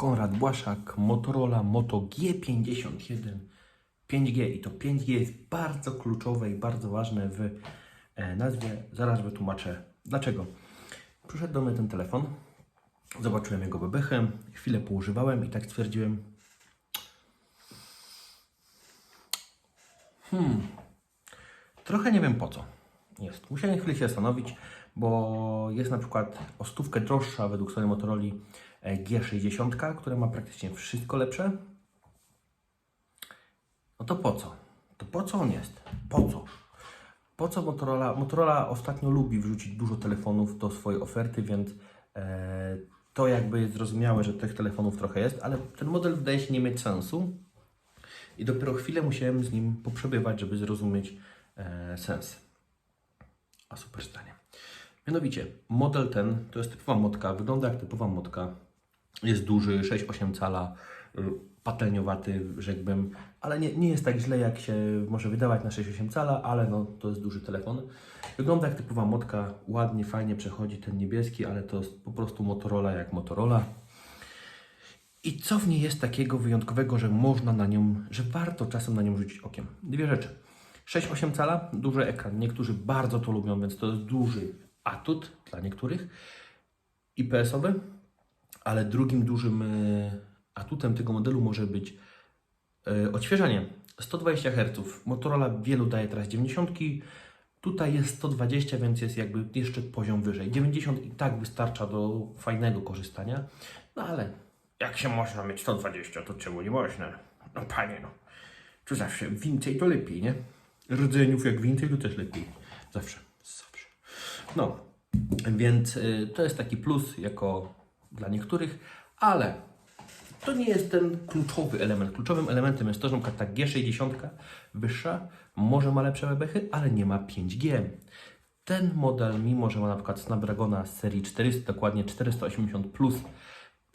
Konrad Błaszak, Motorola Moto G51 5G i to 5G jest bardzo kluczowe i bardzo ważne w e, nazwie. Zaraz wytłumaczę dlaczego. Przyszedł do mnie ten telefon, zobaczyłem jego bebechy, chwilę poużywałem i tak stwierdziłem, hmm, trochę nie wiem po co jest. Musiałem chwilę się zastanowić, bo jest na przykład o stówkę droższa według strony Motorola G60, która ma praktycznie wszystko lepsze. No to po co? To po co on jest? Po co? Po co Motorola? Motorola ostatnio lubi wrzucić dużo telefonów do swojej oferty, więc e, to jakby jest zrozumiałe, że tych telefonów trochę jest, ale ten model wydaje się nie mieć sensu i dopiero chwilę musiałem z nim poprzebywać, żeby zrozumieć e, sens. A super zdanie. Mianowicie, model ten to jest typowa motka, wygląda jak typowa motka. Jest duży, 6-8 cala, y, patelniowaty, rzekłbym, ale nie, nie jest tak źle, jak się może wydawać na 6-8 cala, ale no, to jest duży telefon. Wygląda jak typowa motka, ładnie, fajnie przechodzi ten niebieski, ale to jest po prostu Motorola jak Motorola. I co w niej jest takiego wyjątkowego, że można na nią, że warto czasem na nią rzucić okiem? Dwie rzeczy. 6-8 cala, duży ekran. Niektórzy bardzo to lubią, więc to jest duży atut dla niektórych. IPS-owy, ale drugim dużym e, atutem tego modelu może być e, odświeżanie. 120 Hz. Motorola wielu daje teraz 90. Tutaj jest 120, więc jest jakby jeszcze poziom wyżej. 90 i tak wystarcza do fajnego korzystania. No ale jak się można mieć 120, to czemu nie można? No panie, no. To zawsze więcej to lepiej, nie? Rdzeniów jak więcej to też lepiej. Zawsze. Zawsze. No, więc y, to jest taki plus jako dla niektórych, ale to nie jest ten kluczowy element. Kluczowym elementem jest to, że przykład ta G60 wyższa może ma lepsze bebechy, ale nie ma 5G. Ten model, mimo że ma przykład Snapdragona z serii 400, dokładnie 480 plus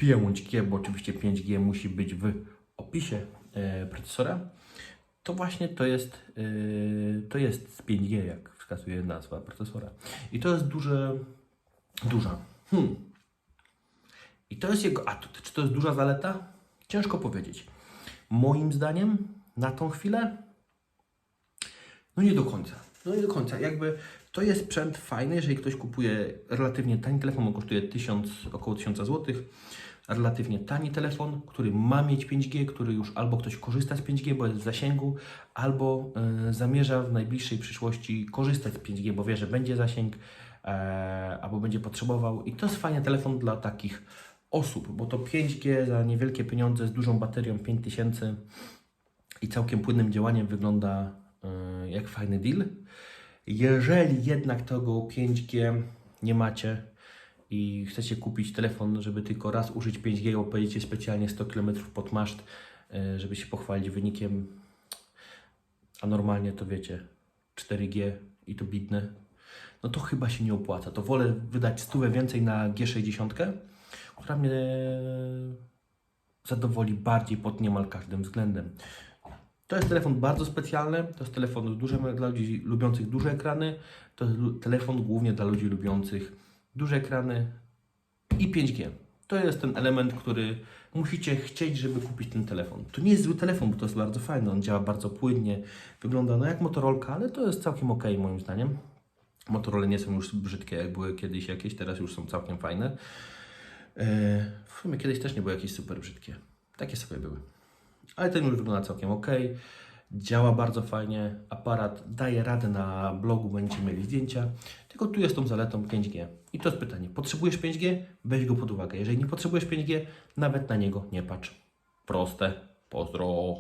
5G, bo oczywiście 5G musi być w opisie e, procesora, to właśnie to jest, yy, to jest z 5G, jak wskazuje nazwa procesora. I to jest duże, duża. Hmm. I to jest jego atut. Czy to jest duża zaleta? Ciężko powiedzieć. Moim zdaniem na tą chwilę no nie do końca. No nie do końca. Jakby to jest sprzęt fajny, jeżeli ktoś kupuje relatywnie tani telefon, on kosztuje 1000, około 1000 zł. Relatywnie tani telefon, który ma mieć 5G, który już albo ktoś korzysta z 5G, bo jest w zasięgu, albo y, zamierza w najbliższej przyszłości korzystać z 5G, bo wie, że będzie zasięg, e, albo będzie potrzebował. I to jest fajny telefon dla takich osób, bo to 5G za niewielkie pieniądze z dużą baterią 5000 i całkiem płynnym działaniem wygląda y, jak fajny deal. Jeżeli jednak tego 5G nie macie i chcecie kupić telefon, żeby tylko raz użyć 5G, bo pojedziecie specjalnie 100 km pod maszt, y, żeby się pochwalić wynikiem, a normalnie to wiecie, 4G i to bitne, no to chyba się nie opłaca. To wolę wydać stówę więcej na G60, która mnie zadowoli bardziej pod niemal każdym względem. To jest telefon bardzo specjalny, to jest telefon duży, dla ludzi lubiących duże ekrany, to jest telefon głównie dla ludzi lubiących duże ekrany i 5G. To jest ten element, który musicie chcieć, żeby kupić ten telefon. To nie jest zły telefon, bo to jest bardzo fajny, on działa bardzo płynnie, wygląda no jak Motorolka, ale to jest całkiem ok moim zdaniem. Motorola nie są już brzydkie, jak były kiedyś jakieś, teraz już są całkiem fajne. Eee, W sumie kiedyś też nie były jakieś super brzydkie. Takie sobie były. Ale ten już wygląda całkiem ok. Działa bardzo fajnie. Aparat daje radę na blogu, będziecie mieli zdjęcia. Tylko tu jest tą zaletą 5G. I to jest pytanie. Potrzebujesz 5G? Weź go pod uwagę. Jeżeli nie potrzebujesz 5G, nawet na niego nie patrz. Proste. Pozdro.